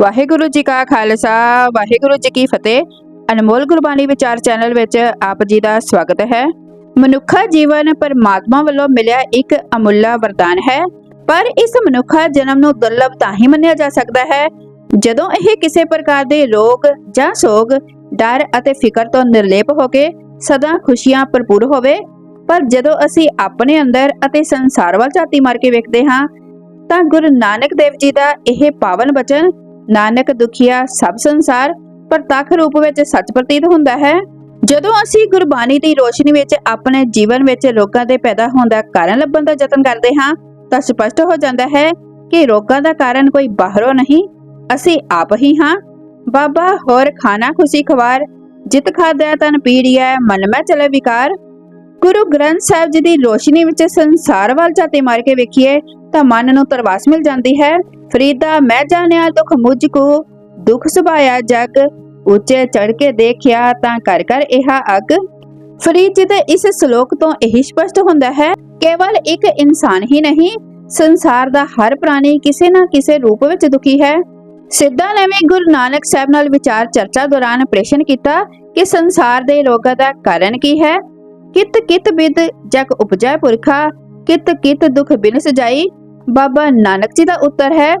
ਵਾਹਿਗੁਰੂ ਜੀ ਕਾ ਖਾਲਸਾ, ਵਾਹਿਗੁਰੂ ਜੀ ਕੀ ਫਤਿਹ। ਅਨਮੋਲ ਗੁਰਬਾਣੀ ਵਿਚਾਰ ਚੈਨਲ ਵਿੱਚ ਆਪ ਜੀ ਦਾ ਸਵਾਗਤ ਹੈ। ਮਨੁੱਖਾ ਜੀਵਨ ਪਰਮਾਤਮਾ ਵੱਲੋਂ ਮਿਲਿਆ ਇੱਕ ਅਮੁੱਲਾ ਵਰਦਾਨ ਹੈ। ਪਰ ਇਸ ਮਨੁੱਖਾ ਜਨਮ ਨੂੰ ਦੁਰਲਭ ਤਾਂ ਹੀ ਮੰਨਿਆ ਜਾ ਸਕਦਾ ਹੈ। ਜਦੋਂ ਇਹ ਕਿਸੇ ਪ੍ਰਕਾਰ ਦੇ ਰੋਗ ਜਾਂ ਸੋਗ, ਡਰ ਅਤੇ ਫਿਕਰ ਤੋਂ ਨਿਰਲੇਪ ਹੋ ਕੇ ਸਦਾ ਖੁਸ਼ੀਆਂ ਭਰਪੂਰ ਹੋਵੇ, ਪਰ ਜਦੋਂ ਅਸੀਂ ਆਪਣੇ ਅੰਦਰ ਅਤੇ ਸੰਸਾਰ ਵੱਲ ਝਾਤੀ ਮਾਰ ਕੇ ਵੇਖਦੇ ਹਾਂ, ਤਾਂ ਗੁਰੂ ਨਾਨਕ ਦੇਵ ਜੀ ਦਾ ਇਹ ਪਾਵਨ ਬਚਨ ਨਾਨਕ ਦੁਖੀਆ ਸਭ ਸੰਸਾਰ ਪ੍ਰਤੱਖ ਰੂਪ ਵਿੱਚ ਸੱਚ ਪ੍ਰਤੀਤ ਹੁੰਦਾ ਹੈ। ਜਦੋਂ ਅਸੀਂ ਗੁਰਬਾਣੀ ਦੀ ਰੋਸ਼ਨੀ ਵਿੱਚ ਆਪਣੇ ਜੀਵਨ ਵਿੱਚ ਰੋਗਾਂ ਦੇ ਪੈਦਾ ਹੋਣ ਦਾ ਕਾਰਨ ਲੱਭਣ ਦਾ ਯਤਨ ਕਰਦੇ ਹਾਂ, ਤਾਂ ਸਪਸ਼ਟ ਹੋ ਜਾਂਦਾ ਹੈ ਕਿ ਰੋਗਾਂ ਦਾ ਕਾਰਨ ਕੋਈ ਬਾਹਰੋਂ ਨਹੀਂ, ਅਸੀਂ ਆਪ ਹੀ ਹਾਂ। ਬਾਬਾ, ਹੋਰ ਖਾਣਾ ਖੁਸ਼ੀ ਖਵਾਰ, ਜਿਤ ਖਾਦਿਆ ਤਨ ਪੀੜੀਐ, ਮਨ ਮੈਂ ਚਲੇ ਵਿਕਾਰ। ਗੁਰੂ ਗ੍ਰੰਥ ਸਾਹਿਬ ਜੀ ਦੀ ਰੋਸ਼ਨੀ ਵਿੱਚ ਸੰਸਾਰ ਵੱਲ ਝਾਤੀ ਮਾਰ ਕੇ ਵੇਖੀਏ, ਤਾਂ ਮਨ ਨੂੰ ਤਰਵਾਸ ਮਿਲ ਜਾਂਦੀ ਹੈ ਫਰੀਦਾ, ਮੈਂ ਜਾਣਿਆ ਦੁਖ ਮੁਝ ਕੋ ਦੁਖ ਸੁਭਾਇਆ ਜਗ। ਉੱਚੇ ਚੜ ਕੇ ਦੇਖਿਆ ਤਾਂ ਕਰ ਕਰ ਇਹਾ ਅਗ। ਫਰੀਦ ਜੀ ਦੇ ਇਸ ਸ਼ਲੋਕ ਤੋਂ ਇਹੀ ਸਪਸ਼ਟ ਹੁੰਦਾ ਹੈ, ਕੇਵਲ ਇੱਕ ਇਨਸਾਨ ਹੀ ਨਹੀਂ, ਸੰਸਾਰ ਦਾ ਹਰ ਪ੍ਰਾਣੀ ਕਿਸੇ ਨਾ ਕਿਸੇ ਰੂਪ ਵਿੱਚ ਦੁਖੀ ਹੈ। ਸਿੱਧਾ ਨੇ ਵੀ ਗੁਰੂ ਨਾਨਕ ਸਾਹਿਬ ਨਾਲ ਵਿਚਾਰ ਚਰਚਾ ਦੌਰਾਨ ਪ੍ਰਸ਼ਨ ਕੀਤਾ ਕਿ ਸੰਸਾਰ ਦੇ ਰੋਗਾਂ ਦਾ ਕਾਰਨ ਕੀ ਹੈ? ਕਿਤ ਕਿਤ ਬਿਦ ਜਗ ਉਪਜੈ ਪੁਰਖਾ ਕਿਤ ਕਿਤ ਦੁਖ ਬਿਨ ਸਜਾਈ ਬਾਬਾ ਨਾਨਕ ਜੀ ਦਾ ਉੱਤਰ ਹੈ,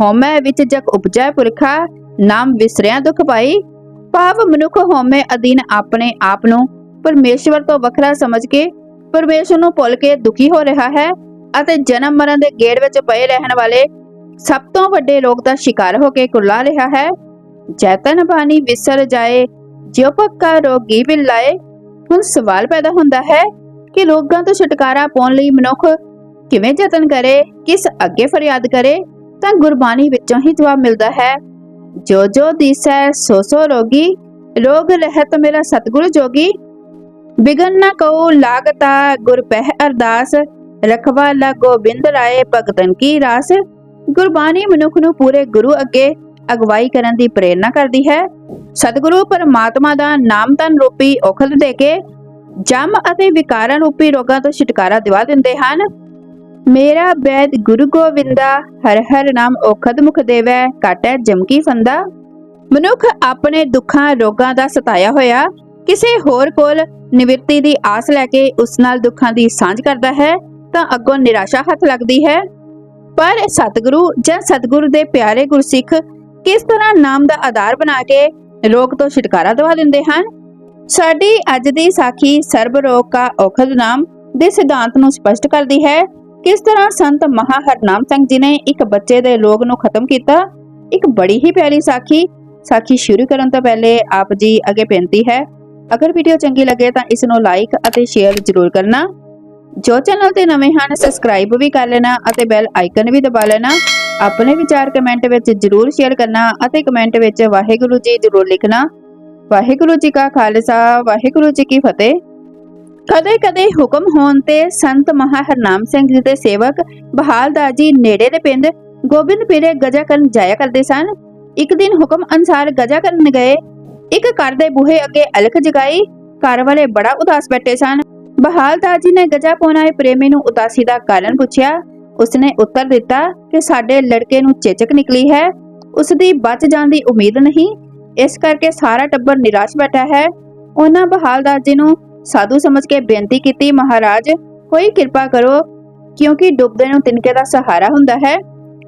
ਹਉਮੈ ਵਿੱਚ ਜਗ ਉਪਜੈ ਪੁਰਖਾ, ਨਾਮ ਵਿਸਰਿਆ ਦੁਖ ਪਾਈ। ਭਾਵ ਮਨੁੱਖ ਹਉਮੈ ਅਧੀਨ ਆਪਣੇ ਆਪ ਨੂੰ ਪਰਮੇਸ਼ਵਰ ਤੋਂ ਵੱਖਰਾ ਸਮਝ ਕੇ ਪਰਮੇਸ਼ਵਰ ਨੂੰ ਭੁੱਲ ਕੇ ਦੁਖੀ ਹੋ ਰਿਹਾ ਹੈ ਅਤੇ ਜਨਮ ਮਰਨ ਦੇ ਗੇੜ ਵਿੱਚ ਪਏ ਰਹਿਣ ਵਾਲੇ ਸਭ ਤੋਂ ਵੱਡੇ ਰੋਗ ਦਾ ਸ਼ਿਕਾਰ ਹੋ ਕੇ ਕੁਰਲਾ ਰਿਹਾ ਹੈ। ਜੈਤਨ ਬਾਣੀ ਵਿਸਰ ਜਾਏ, ਜਿਉ ਪੱਕਾ ਰੋਗੀ ਵੀ ਲਾਏ ਹੁਣ ਸਵਾਲ ਪੈਦਾ ਹੁੰਦਾ ਹੈ ਕਿ ਲੋਕਾਂ ਤੋਂ ਛੁਟਕਾਰਾ ਪਾਉਣ ਲਈ ਮਨੁੱਖ ਕਿਵੇਂ ਯਤਨ ਕਰੇ, ਕਿਸ ਅੱਗੇ ਫਰਿਆਦ ਕਰੇ, ਤਾਂ ਗੁਰਬਾਣੀ ਵਿੱਚੋਂ ਹੀ ਜਵਾਬ ਮਿਲਦਾ ਹੈ। ਜੋ ਜੋ ਦਿਸੈ, ਸੋ ਸੋ ਰੋਗੀ, ਰੋਗ ਰਹਿਤ ਮੇਰਾ ਸਤਿਗੁਰ ਜੋਗੀ। ਬਿਗਨ ਨਾ ਕਉ ਲਾਗਤਾ ਗੁਰ ਪਹਿ ਅਰਦਾਸ, ਰਖਵਾ ਲਾ ਗੋਬਿੰਦ ਰਾਏ ਭਗਤਨ ਕੀ ਰਾਸ। ਗੁਰਬਾਣੀ ਮਨੁੱਖ ਨੂੰ ਪੂਰੇ ਗੁਰੂ ਅੱਗੇ ਅਗਵਾਈ ਕਰਨ ਦੀ ਪ੍ਰੇਰਣਾ ਕਰਦੀ ਹੈ। ਸਤਿਗੁਰੂ ਪਰਮਾਤਮਾ ਦਾ ਨਾਮ ਤਨ ਰੂਪੀ ਔਖਦ ਦੇ ਕੇ ਜਮ ਅਤੇ ਵਿਕਾਰਾਂ ਰੂਪੀ ਰੋਗਾਂ ਤੋਂ ਛੁਟਕਾਰਾ ਦਿਵਾ ਦਿੰਦੇ ਹਨ। ਮੇਰਾ ਬੈਦ ਗੁਰੂ ਗੋਵਿੰਦਾ ਹਰ ਹਰ ਨਾਮ ਔਖਦ ਮੁਖ ਦੇਵੈ ਕਾਟੈ ਜਮਕੀ ਫੰਦਾ ਮਨੁੱਖ ਆਪਣੇ ਦੁੱਖਾਂ ਰੋਗਾਂ ਦਾ ਸਤਾਇਆ ਹੋਇਆ, ਕਿਸੇ ਹੋਰ ਕੋਲ ਨਿਵਰਤੀ ਦੀ ਆਸ ਲੈ ਕੇ ਉਸ ਨਾਲ ਦੁੱਖਾਂ ਦੀ ਸਾਂਝ ਕਰਦਾ ਹੈ, ਤਾਂ ਅੱਗੋਂ ਨਿਰਾਸ਼ਾ ਹੱਥ ਲੱਗਦੀ ਹੈ। ਪਰ ਸਤਿਗੁਰੂ ਜਾਂ ਸਤਿਗੁਰੂ ਦੇ ਪਿਆਰੇ ਗੁਰਸਿੱਖ ਕਿਸ ਤਰ੍ਹਾਂ ਨਾਮ ਦਾ ਆਧਾਰ ਬਣਾ ਕੇ ਰੋਗ ਤੋਂ ਛੁਟਕਾਰਾ ਦਿਵਾ ਦਿੰਦੇ ਹਨ? ਸਾਡੀ ਅੱਜ ਦੀ ਸਾਖੀ ਸਰਬ ਰੋਗ ਕਾ ਔਖਦ ਨਾਮ ਦੇ ਸਿਧਾਂਤ ਨੂੰ ਸਪਸ਼ਟ ਕਰਦੀ ਹੈ ਕਿਸ ਤਰ੍ਹਾਂ ਸੰਤ ਮਹਾ ਹਰਨਾਮ ਸਿੰਘ ਜੀ ਨੇ ਇੱਕ ਬੱਚੇ ਦੇ ਰੋਗ ਨੂੰ ਖਤਮ ਕੀਤਾ? ਇੱਕ ਬੜੀ ਹੀ ਪਿਆਰੀ ਸਾਖੀ। ਸਾਖੀ ਸ਼ੁਰੂ ਕਰਨ ਤੋਂ ਪਹਿਲੇ ਆਪ ਜੀ ਅੱਗੇ ਬੇਨਤੀ ਹੈ, ਅਗਰ ਵੀਡੀਓ ਚੰਗੀ ਲੱਗੇ ਤਾਂ ਇਸ ਨੂੰ ਲਾਈਕ ਅਤੇ ਸ਼ੇਅਰ ਜ਼ਰੂਰ ਕਰਨਾ। ਜੋ ਚੈਨਲ ਤੇ ਨਵੇਂ ਹਨ ਸਬਸਕ੍ਰਾਈਬ ਵੀ ਕਰ ਲੈਣਾ ਅਤੇ ਬੈਲ ਆਈਕਨ ਵੀ ਦਬਾ ਲੈਣਾ। ਆਪਣੇ ਵਿਚਾਰ ਕਮੈਂਟ ਵਿੱਚ ਜ਼ਰੂਰ ਸ਼ੇਅਰ ਕਰਨਾ ਅਤੇ ਕਮੈਂਟ ਵਿੱਚ ਵਾਹਿਗੁਰੂ ਜੀ ਜ਼ਰੂਰ ਲਿਖਣਾ। ਵਾਹਿਗੁਰੂ ਜੀ ਕਾ ਖਾਲਸਾ, ਵਾਹਿਗੁਰੂ ਜੀ ਕੀ ਫਤਿਹ। ਕਦੇ ਕਦੇ ਹੁਕਮ ਹੋਣ ਤੇ ਸੰਤ ਮਹਾ ਹਰਨਾਮ ਸਿੰਘ ਜੀ ਦੇ ਸੇਵਕ ਬਹਾਲਦਾਰ ਜੀ ਨੇੜੇ ਦੇ ਪਿੰਡ ਗੋਬਿੰਦਪੁਰੇ ਗਜਾ ਕਰਨ ਜਾਇਆ ਕਰਦੇ ਸਨ। ਇੱਕ ਦਿਨ ਹੁਕਮ ਅਨਸਾਰ ਗਜਾ ਕਰਨ ਗਏ। ਇੱਕ ਘਰ ਦੇ ਬੂਹੇ ਅੱਗੇ ਅਲਖ ਜਗਾਈ। ਘਰ ਵਾਲੇ ਬੜਾ ਉਦਾਸ ਬੈਠੇ ਸਨ। ਬਹਾਲਦਾਰ ਜੀ ਨੇ ਗਜਾ ਪਾਉਣ ਆਏ ਪ੍ਰੇਮੀ ਨੂੰ ਉਦਾਸੀ ਦਾ ਕਾਰਨ ਪੁੱਛਿਆ। ਉਸਨੇ ਉੱਤਰ ਦਿੱਤਾ ਕਿ ਸਾਡੇ ਲੜਕੇ ਨੂੰ ਚੇਚਕ ਨਿਕਲੀ ਹੈ। ਉਸ ਦੀ ਬਚ ਜਾਣ ਦੀ ਉਮੀਦ ਨਹੀਂ। ਇਸ ਕਰਕੇ ਸਾਰਾ ਟੱਬਰ ਨਿਰਾਸ਼ ਬੈਠਾ ਹੈ। ਉਹਨਾਂ ਬਹਾਲਦਾਰ ਜੀ ਨੂੰ ਸਾਧੂ ਸਮਝ ਕੇ ਬੇਨਤੀ ਕੀਤੀ, ਮਹਾਰਾਜ, ਕੋਈ ਕਿਰਪਾ ਕਰੋ, ਕਿਉਂਕਿ ਡੁੱਬਦੇ ਨੂੰ ਤਿਨਕੇ ਦਾ ਸਹਾਰਾ ਹੁੰਦਾ ਹੈ।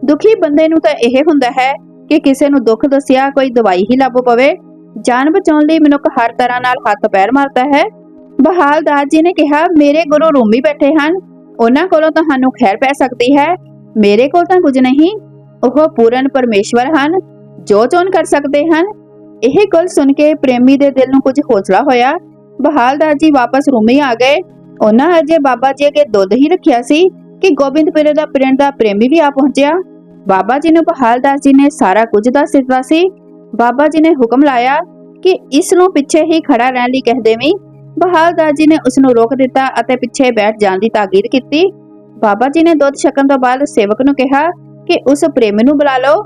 ਦੁਖੀ ਬੰਦੇ ਨੂੰ ਤਾਂ ਇਹ ਹੁੰਦਾ ਹੈ ਕਿ ਕਿਸੇ ਨੂੰ ਦੁੱਖ ਦੱਸਿਆ ਕੋਈ ਦਵਾਈ ਹੀ ਲੱਭ ਪਵੇ। ਜਾਨ ਬਚਾਉਣ ਲਈ ਮਨੁੱਖ ਹਰ ਤਰ੍ਹਾਂ ਨਾਲ ਹੱਥ ਪੈਰ ਮਾਰਦਾ ਹੈ। ਬਹਾਲਦਾਰ ਜੀ ਨੇ ਕਿਹਾ, ਮੇਰੇ ਗੁਰੂ ਰੂਮੀ ਬੈਠੇ ਹਨ। ਉਹਨਾਂ ਕੋਲੋਂ ਤੁਹਾਨੂੰ ਖੈਰ ਪੈ ਸਕਦੀ ਹੈ। ਮੇਰੇ ਕੋਲ ਤਾਂ ਕੁਝ ਨਹੀਂ। ਉਹ ਪੂਰਨ ਪਰਮੇਸ਼ਵਰ ਹਨ। ਜੋ ਚੋਣ ਕਰ ਸਕਦੇ ਹਨ। ਇਹ ਗੱਲ ਸੁਣ ਕੇ ਪ੍ਰੇਮੀ ਦੇ ਦਿਲ ਨੂੰ ਕੁਝ ਹੌਸਲਾ ਹੋਇਆ। ਬਹਾਲਦਾਰ ਜੀ ਵਾਪਸ ਰੂਮੀ ਆ ਗਏ। ਉਹਨਾਂ ਅਜੇ ਬਾਬਾ ਜੀ ਅੱਗੇ ਦੁੱਧ ਹੀ ਰੱਖਿਆ ਸੀ ਕਿ ਗੋਬਿੰਦਪੁਰੇ ਦਾ ਪਿੰਡ ਦਾ ਪ੍ਰੇਮੀ ਵੀ ਆ ਪਹੁੰਚਿਆ। ਬਾਬਾ ਜੀ ਨੂੰ ਬਹਾਲਦਾਸ ਜੀ ਨੇ ਸਾਰਾ ਕੁਝ ਦੱਸ ਦਿੱਤਾ ਸੀ। ਬਾਬਾ ਜੀ ਨੇ ਹੁਕਮ ਲਾਇਆ ਕਿ ਇਸ ਨੂੰ ਪਿੱਛੇ ਹੀ ਖੜਾ ਰਹਿਣ ਲਈ ਕਹਿ ਦੇਵੀਂ। ਬਹਾਲਦਾਰ ਜੀ ਨੇ ਉਸ ਨੂੰ ਰੋਕ ਦਿੱਤਾ ਅਤੇ ਪਿੱਛੇ ਬੈਠ ਜਾਣ ਦੀ ਤਾਕੀਦ ਕੀਤੀ। ਬਾਬਾ ਜੀ ਨੇ ਦੁੱਧ ਛਕਣ ਤੋਂ ਬਾਅਦ ਸੇਵਕ ਨੂੰ ਕਿਹਾ ਕਿ ਉਸ ਪ੍ਰੇਮੀ ਨੂੰ ਬੁਲਾ ਲਓ।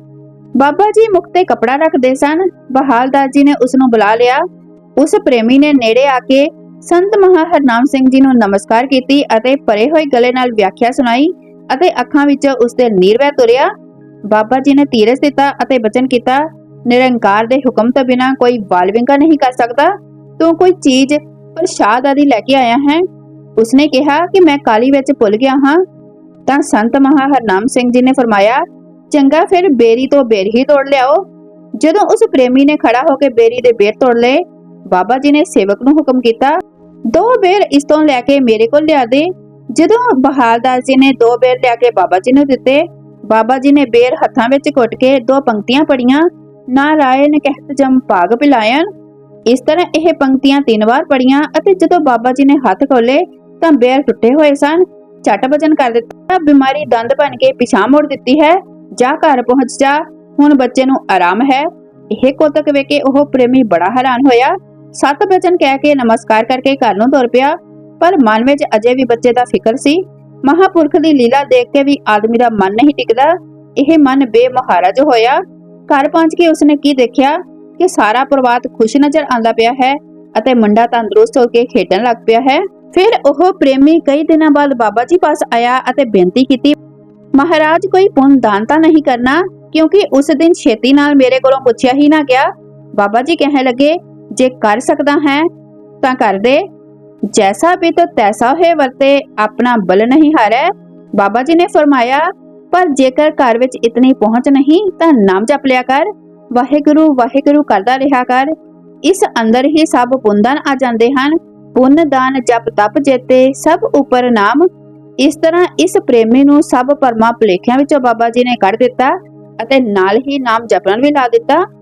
ਬਾਬਾ ਜੀ ਮੁਖ ਤੇ ਕਪੜਾ ਰੱਖਦੇ ਸਨ। ਬਹਾਲਦਾਰ ਜੀ ਨੇ ਉਸ ਨੂੰ ਬੁਲਾ ਲਿਆ। ਉਸ ਪ੍ਰੇਮੀ ਨੇ ਨੇੜੇ ਆ ਕੇ ਸੰਤ ਮਹਾ ਹਰਨਾਮ ਸਿੰਘ ਜੀ ਨੂੰ ਨਮਸਕਾਰ ਕੀਤੀ ਅਤੇ ਪਰੇ ਹੋਏ ਗਲੇ ਨਾਲ ਵਿਆਖਿਆ ਸੁਣਾਈ ਅਤੇ ਅੱਖਾਂ ਵਿੱਚ ਉਸ ਦੇ ਨੀਰ ਵਹਿ ਤੁਰਿਆ। ਬਾਬਾ ਜੀ ਨੇ ਧੀਰਜ ਦਿੱਤਾ ਅਤੇ ਬਚਨ ਕੀਤਾ, ਨਿਰੰਕਾਰ ਦੇ ਹੁਕਮ ਤੋਂ ਬਿਨਾ ਕੋਈ ਵਾਲਵਿੰਗਾ ਨਹੀਂ ਕਰ ਸਕਦਾ? ਤੂੰ ਕੋਈ ਚੀਜ਼ ਪ੍ਰਸ਼ਾਦ ਆਦਿ ਲੈ ਕੇ ਆਇਆ ਹੈ? ਉਸਨੇ ਕਿਹਾ ਕਿ ਮੈਂ ਕਾਲੀ ਵਿੱਚ ਭੁੱਲ ਗਿਆ ਹਾਂ। ਤਾਂ ਸੰਤ ਮਹਾ ਹਰਨਾਮ ਸਿੰਘ ਜੀ ਨੇ ਫਰਮਾਇਆ, ਚੰਗਾ ਫਿਰ ਬੇਰੀ ਤੋਂ ਬੇਰ ਹੀ ਤੋੜ ਲਿਆਓ। ਜਦੋਂ ਉਸ ਪ੍ਰੇਮੀ ਨੇ ਖੜਾ ਹੋ ਕੇ ਬੇਰੀ ਦੇ ਬੇਰ ਤੋੜ ਲਏ ਬਾਬਾ ਜੀ ਨੇ ਸੇਵਕ ਨੂੰ ਹੁਕਮ ਕੀਤਾ, ਦੋ ਬੇਰ ਇਸ ਤੋਂ ਲੈ ਕੇ ਮੇਰੇ ਕੋਲ ਲਿਆ ਦੇ ਜਦੋਂ ਬਹਾਲਦਾਸ ਜੀ ਨੇ ਦੋ ਬੇਰ ਲਿਆ ਕੇ ਬਾਬਾ ਜੀ ਨੂੰ ਦਿੱਤੇ, ਬਾਬਾ ਜੀ ਨੇ ਬੇਰ ਹੱਥਾਂ ਵਿੱਚ ਘੁੱਟ ਕੇ ਦੋ ਪੰਕਤੀਆਂ ਪੜੀਆਂ ਨਾਰਾਇਣ ਕਹਿਤ ਜਮ ਭਾਗ ਪਿਲਾਇਨ ਇਸ ਤਰ੍ਹਾਂ ਇਹ ਪੰਕਤੀਆਂ ਤਿੰਨ ਵਾਰ ਪੜੀਆਂ ਅਤੇ ਜਦੋਂ ਬਾਬਾ ਜੀ ਨੇ ਹੱਥ ਖੋਲੇ ਤਾਂ ਬੇਰ ਟੁੱਟੇ ਹੋਏ ਸਨ। ਝਟ ਵਜਨ ਕਰ ਦਿੱਤਾ ਬਿਮਾਰੀ ਦੰਦ ਬਣ ਕੇ ਪਿਛਾਂ ਮੁੜ ਦਿੱਤੀ ਹੈ। ਜਾ ਘਰ ਪਹੁੰਚ ਜਾ, ਹੁਣ ਬੱਚੇ ਨੂੰ ਆਰਾਮ ਹੈ। ਇਹ ਕੋਤਕ ਵੇਖ ਕੇ ਉਹ ਪ੍ਰੇਮੀ ਬੜਾ ਹੈਰਾਨ ਹੋਇਆ। ਸਤ ਬਚਨ ਕਹਿ ਕੇ ਨਮਸਕਾਰ ਕਰਕੇ ਘਰ ਨੂੰ ਤੁਰ ਪਿਆ, ਪਰ ਮਨ ਵਿੱਚ ਅਜੇ ਵੀ ਬੱਚੇ ਦਾ ਫਿਕਰ ਸੀ। ਮਹਾਪੁਰਖ ਦੀ ਲੀਲਾ ਦੇਖ ਕੇ ਵੀ ਆਦਮੀ ਦਾ ਮਨ ਨਹੀਂ ਟਿਕਦਾ। ਇਹ ਮਨ ਬੇਮਹਾਰਜ ਹੋਇਆ। ਘਰ ਪਹੁੰਚ ਕੇ ਉਸਨੇ ਕੀ ਦੇਖਿਆ? ਕਿ ਸਾਰਾ ਪਰਿਵਾਰ ਖੁਸ਼ ਨਜ਼ਰ ਆਉਂਦਾ ਪਿਆ ਹੈ ਅਤੇ ਮੁੰਡਾ ਤੰਦਰੁਸਤ ਹੋ ਕੇ ਖੇਡਣ ਲੱਗ ਪਿਆ ਹੈ। ਫਿਰ ਉਹ ਪ੍ਰੇਮੀ ਕਈ ਦਿਨਾਂ ਬਾਅਦ ਬਾਬਾ ਜੀ ਪਾਸ ਆਇਆ ਅਤੇ ਬੇਨਤੀ ਕੀਤੀ, ਮਹਾਰਾਜ, ਕੋਈ ਪੁੰਨ ਦਾਨ ਤਾਂ ਨਹੀਂ ਕਰਨਾ? ਕਿਉਂਕਿ ਉਸ ਦਿਨ ਛੇਤੀ ਨਾਲ ਮੇਰੇ ਕੋਲੋਂ ਪੁੱਛਿਆ ਹੀ ਨਾ ਗਿਆ। ਬਾਬਾ ਜੀ ਕਹਿਣ ਲੱਗੇ ਜੇ ਕਰ ਸਕਦਾ ਹੈ, ਤਾਂ ਕਰ ਦੇ। ਜੈਸਾ ਵੀ ਤੋ ਤੈਸਾ ਹੋਏ ਵਰਤੇ, ਆਪਣਾ ਬਲ ਨਹੀਂ ਹਾਰੈ। ਬਾਬਾ ਜੀ ਨੇ ਫਰਮਾਇਆ, ਪਰ ਜੇਕਰ ਘਰ ਵਿੱਚ ਇਤਨੀ ਪਹੁੰਚ ਨਹੀਂ, ਤਾਂ ਨਾਮ ਜਪ ਲਿਆ ਕਰ। ਵਾਹਿਗੁਰੂ ਵਾਹਿਗੁਰੂ ਕਰਦਾ ਰਿਹਾ ਕਰ। ਇਸ ਅੰਦਰ ਹੀ ਸਭ ਪੁੰਨਦਾਨ ਆ ਜਾਂਦੇ ਹਨ। ਪੁੰਨ, ਦਾਨ, ਜਪ, ਤਪ, ਜੇਤੇ, ਸਭ ਉਪਰ ਨਾਮ। ਇਸ ਤਰ੍ਹਾਂ ਇਸ ਪ੍ਰੇਮੀ ਨੂੰ ਸਭ ਪਰਮਾ ਭੁਲੇਖਿਆਂ ਵਿੱਚੋਂ ਬਾਬਾ ਜੀ ਨੇ ਕੱਢ ਦਿੱਤਾ ਅਤੇ ਨਾਲ ਹੀ ਨਾਮ ਜਪਣ ਵੀ ਲਾ ਦਿੱਤਾ।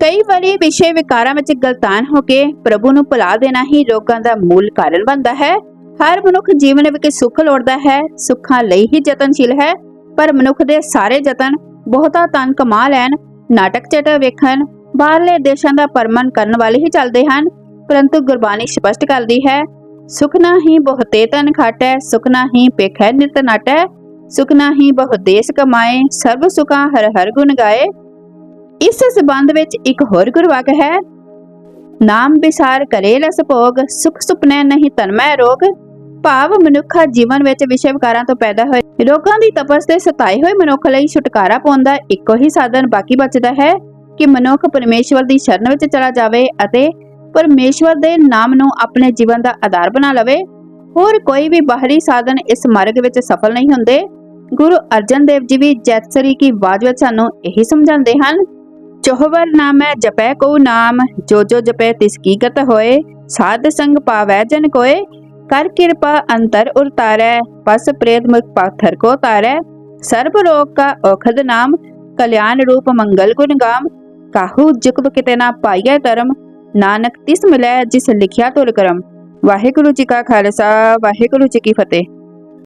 ਕਈ ਵਾਰੀ ਵਿਸ਼ੇ ਵਿਕਾਰਾਂ ਵਿੱਚ ਗਲਤਾਨ ਹੋ ਕੇ ਪ੍ਰਭੂ ਨੂੰ ਭੁਲਾ ਦੇਣਾ ਹੀ ਲੋਕਾਂ ਦਾ ਮੂਲ ਕਾਰਨ ਬਣਦਾ ਹੈ। ਹਰ ਮਨੁੱਖ ਜੀਵਨ ਵਿੱਚ ਸੁੱਖ ਲੋੜਦਾ ਹੈ, ਸੁੱਖਾਂ ਲਈ ਹੀ ਯਤਨਸ਼ੀਲ ਹੈ, ਪਰ ਮਨੁੱਖ ਦੇ ਸਾਰੇ ਯਤਨ ਬਹੁਤਾ ਤਨ ਕਮਾ ਲੈਣ, ਨਾਟਕ ਚਟ ਵੇਖਣ, ਬਾਹਰਲੇ ਦੇਸ਼ਾਂ ਦਾ ਪਰਮਨ ਕਰਨ ਵਾਲੇ ਹੀ ਚੱਲਦੇ ਹਨ, ਪਰੰਤੂ ਗੁਰਬਾਣੀ ਸਪਸ਼ਟ ਕਰਦੀ ਹੈ ਸੁਖਨਾ ਹੀ ਬਹੁਤੇ ਤਨ ਖਾਟੈ ਸੁਖਨਾ ਹੀ ਪੇਖੈ ਨਿਤ ਨਾਟੈ, ਸੁਖ ਨਾਹੀ ਬਹੁ ਦੇਸ ਕਮਾਏ ਸਰਬ ਸੁਖਾਂ ਹਰ ਹਰ ਗੁਣ ਗਾਏ। ਇਸ ਸਬੰਧ ਵਿੱਚ ਇੱਕ ਹੋਰ ਗੁਰਵਾਕ ਹੈ, ਨਾਮ ਵਿਸਾਰ ਕਰੇ ਲਸ ਭੋਗ ਸੁਖ ਸੁਪਨੇ ਨਹੀਂ ਤਨਮੈ ਰੋਗ, ਭਾਵ ਮਨੁੱਖਾ ਜੀਵਨ ਵਿੱਚ ਵਿਸ਼ੇ ਵਿਕਾਰਾਂ ਤੋਂ ਪੈਦਾ ਹੋਏ। ਰੋਗਾਂ ਦੀ ਤਪਸ ਤੇ ਸਤਾਏ ਹੋਏ ਮਨੁੱਖ ਲਈ ਛੁਟਕਾਰਾ ਪਾਉਣ ਦਾ ਇੱਕੋ ਹੀ ਸਾਧਨ ਬਾਕੀ ਬਚਦਾ ਹੈ ਕਿ ਮਨੁੱਖ ਪਰਮੇਸ਼ਵਰ ਦੀ ਸ਼ਰਨ ਵਿੱਚ ਚਲਾ ਜਾਵੇ ਅਤੇ ਪਰਮੇਸ਼ਵਰ ਦੇ ਨਾਮ ਨੂੰ ਆਪਣੇ ਜੀਵਨ ਦਾ ਆਧਾਰ ਬਣਾ ਲਵੇ। ਹੋਰ ਕੋਈ ਵੀ ਬਾਹਰੀ ਸਾਧਨ ਇਸ ਮਾਰਗ ਵਿੱਚ ਸਫਲ ਨਹੀਂ ਹੁੰਦੇ। ਗੁਰੂ ਅਰਜਨ ਦੇਵ ਜੀ ਵੀ ਜੈਤਸਰੀ ਕੀ ਆਵਾਜ਼ ਵਿੱਚ ਸਾਨੂੰ ਇਹੀ ਸਮਝਾਉਂਦੇ ਹਨ ਚੋਹਵਰ ਨਾਮੈ ਜਪੈ ਕੋ ਨਾਮ, ਜੋ ਜੋ ਜਪੈ ਤਿਸ ਕੀ ਹੋਏ, ਸਾਧ ਸੰਗ ਪਾਵੈ ਜਨ ਕੋਏ, ਕਰ ਕਿਰਪਾ ਅੰਤਰ ਉਰਤਾਰੈ ਪਸ ਪ੍ਰੇਤ ਮੁਖ ਪਾਥਰ ਕੋ ਤਾਰੈ, ਸਰਬ ਰੋਗ ਕਾ ਔਖਦ ਨਾਮ, ਕਲਿਆਣ ਰੂਪ ਮੰਗਲ ਗੁਣ ਗਾਮ, ਕਾਹੂ ਜਿਕਤ ਕਿਤੇ ਨਾ ਪਾਈਐ ਧਰਮ, ਨਾਨਕ ਤਿਸ ਮਿਲੈ ਜਿਸ ਲਿਖਿਆ ਤੁਲ ਕਰਮ। ਵਾਹਿਗੁਰੂ ਜੀ ਕਾ ਖਾਲਸਾ, ਵਾਹਿਗੁਰੂ ਜੀ ਕੀ ਫਤਿਹ।